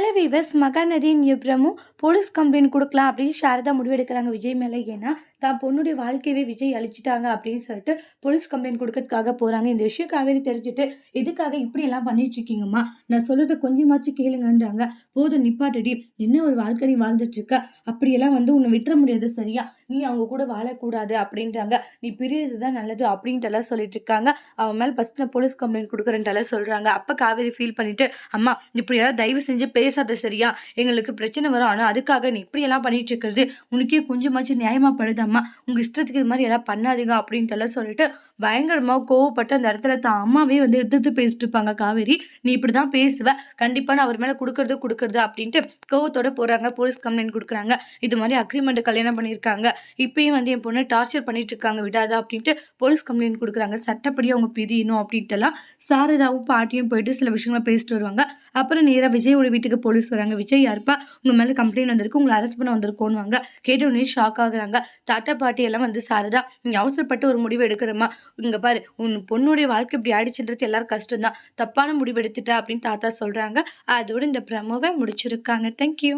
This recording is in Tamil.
ஹலோ வீவர்ஸ் மகாநதியின் எப்ரமும் போலீஸ் கம்ப்ளைண்ட் கொடுக்கலாம் அப்படின்னு சாரதா முடிவெடுக்கிறாங்க விஜய் மேலே. ஏன்னா தான் பொண்ணுடைய வாழ்க்கையவே விஜய் அழிச்சிட்டாங்க அப்படின்னு சொல்லிட்டு போலீஸ் கம்ப்ளைண்ட் கொடுக்கறதுக்காக போகிறாங்க இந்த விஷயம் காவேரி தெரிஞ்சுட்டு எதுக்காக இப்படியெல்லாம் பண்ணிட்டுருக்கீங்கம்மா நான் சொல்கிறத கொஞ்சமாச்சும் கேளுங்கன்றாங்க. போதும் நிப்பாட்டடி. என்ன ஒரு வாழ்க்கை நீ வாழ்ந்துட்டுருக்க அப்படியெல்லாம் வந்து உன்னை விட்டுற முடியாது சரியா? நீ அவங்க கூட வாழக்கூடாது அப்படின்றாங்க. நீ பிரியறது தான் நல்லது அப்படின்ட்டுலாம் சொல்லிட்டு இருக்காங்க. அவன் மேலே ஃபஸ்ட் நான் போலீஸ் கம்ப்ளைண்ட் கொடுக்குறேன்ட்டெல்லாம் சொல்கிறாங்க அப்போ காவேரி ஃபீல் பண்ணிவிட்டு அம்மா இப்படியெல்லாம் தயவு செஞ்சு பேசாத சரியா? எங்களுக்கு பிரச்சனை வரும். ஆனால் அதுக்காக நீ இப்படியெல்லாம் பண்ணிட்டு இருக்கிறது உனக்கே கொஞ்சமாச்சும் நியாயமா படுதாம்மா. உங்கள் இஷ்டத்துக்கு இது மாதிரி எல்லாம் பண்ணாதீங்க அப்படின்ட்டு எல்லாம் சொல்லிட்டு பயங்கரமாக கோவப்பட்டு அந்த இடத்துல தான் அம்மாவே வந்து எடுத்து பேசிட்டு இருப்பாங்க காவேரி. நீ இப்படி தான் பேசுவ. கண்டிப்பாக நான் அவர் மேலே கொடுக்கறது கொடுக்கறது அப்படின்ட்டு கோவத்தோட போகிறாங்க போலீஸ் கம்ப்ளைண்ட் கொடுக்குறாங்க. இது மாதிரி அக்ரிமெண்ட் கல்யாணம் பண்ணியிருக்காங்க. இப்பயும் வந்து என் பொண்ணு டார்ச்சர் பண்ணிட்டு இருக்காங்க விடாதா அப்படின்ட்டு போலீஸ் கம்ப்ளைண்ட் கொடுக்குறாங்க. சட்டப்படி அவங்க பிரியணும் அப்படின்ட்டுலாம் சாரதாவும் பாட்டியும் போயிட்டு சில விஷயங்களை பேசிட்டு வருவாங்க. அப்புறம் நேராக விஜயோட வீட்டுக்கு போலீஸ் வராங்க. விஜய் யாருப்பா? உங்கள் மேலே கம்ப்ளைண்ட் வந்திருக்கு உங்களை அரெஸ்ட் பண்ண வந்திருக்கோன்னுவாங்க. கேட்ட உடனே ஷாக் ஆகுறாங்க. தாத்தா பாட்டி எல்லாம் வந்து சாரதா நீ அவசரப்பட்டு ஒரு முடிவு எடுக்கிறம்மா. இங்க பாரு உன் பொண்ணுடைய வாழ்க்கை இப்படி ஆயிடுச்சுன்றது எல்லாரும் கஷ்டம்தான். தப்பான முடிவு எடுத்துட்டா அப்படின்னு தாத்தா சொல்றாங்க. அதோட இந்த பிரமோவை முடிச்சிருக்காங்க. தேங்க்யூ